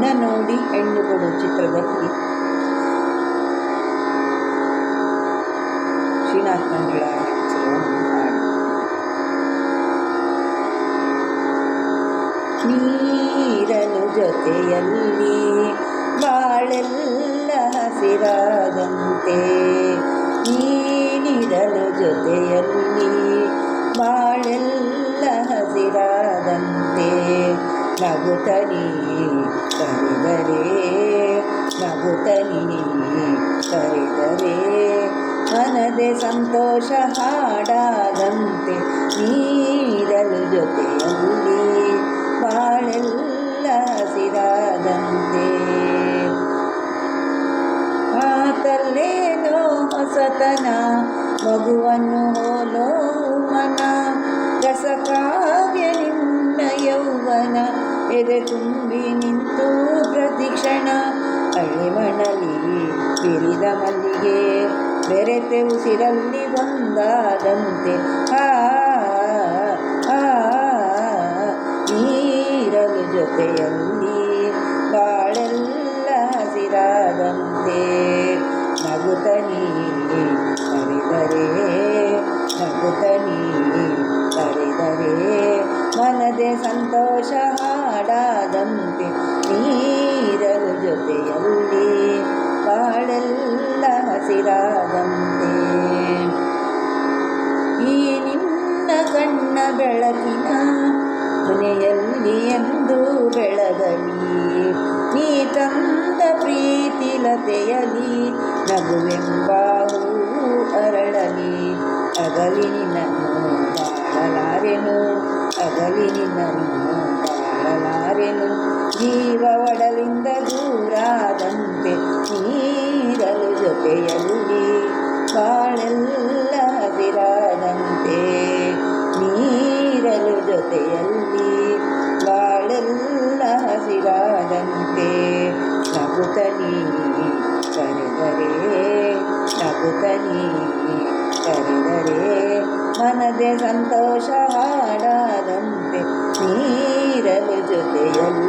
ನಿನ್ನ ನೋಡಿ ಹೆಣ್ಣು ಕೊಡು ಚಿತ್ರದಲ್ಲಿ. ಶ್ರೀನಾಥ್ ಮಂಜುಳ ನೀರನು ಜೊತೆಯಲ್ಲಿ ಬಾಳೆಲ್ಲ ಹಸಿರಾದಂತೆ ನೀನಿರಲು ಜೊತೆಯಲ್ಲಿ ನಗುತ್ತನಿ ಕರೆದರೆ ನಗುತ್ತನಿ ಕರೆದರೆ, ಮನದೆ ಸಂತೋಷ ಹಾಡಾದಂತೆ ನೀರಲು ಜೊತೆಯಲ್ಲಿ ಬಾಳೆಲ್ಲ ಹಸಿರಾದಂತೆ. ಮಾತಲ್ಲೇನೋ ಹೊಸತನ, ಮಗುವನ್ನು ಹೋಲೋ ಎದೆ ತುಂಬಿ ನಿಂತು ಪ್ರತಿಕ್ಷಣ ಮಣಲಿ ಬಿರಿದ ಮಲ್ಲಿಗೆ ಬೆರೆತೆ ಉಸಿರಲ್ಲಿ ಒಂದಾದಂತೆ. ಆ ನೀರಲು ಜೊತೆಯಲ್ಲಿ ಬಾಳೆಲ್ಲ ಹಸಿರಾದಂತೆ. ನಗುತ್ತನಿ ಕರೆದರೆ ನಗುತ್ತನಿ ಕರೆದರೆ ಮನದೆ ಸಂತೋಷ ನೀರಲು ಕಾಡೆಲ್ಲ ಹಸಿರಾದಂತೆ. ಈ ನಿನ್ನ ಕಣ್ಣ ಬೆಳಕಿನ ಮನೆಯಲ್ಲಿ ಎಂದು ಬೆಳಗಲಿ. ನೀ ತಂದ ಪ್ರೀತಿಲತೆಯಲಿ, ನಗುವೆಂಬ ಹೂವು ಅರಳಲಿ. ಅಗಲಿ ನಿನ್ನನ್ನು ಬಾಳಲಾರೆನು ಅಗಲಿ ನಿನ್ನನ್ನು ಬಾಳಲಾರೆನು ಜೀವ ಒಡಲಿಂದ ದೂರಾದಂತೆ ನೀರಲು ಜೊತೆಯಲ್ಲಿ ಬಾಳೆಲ್ಲ ಹಸಿರಾದಂತೆ ನೀರಲು ಜೊತೆಯಲ್ಲಿ ಬಾಳೆಲ್ಲ ಹಸಿರಾದಂತೆ ನಗುತನಿ ಕರೆದರೆ ನಗುತನಿ ಕರೆದರೆ. ಮನದೆ ಸಂತೋಷ ಹಾಡಾದಂತೆ ನೀರಲು ಜೊತೆಯಲ್ಲಿ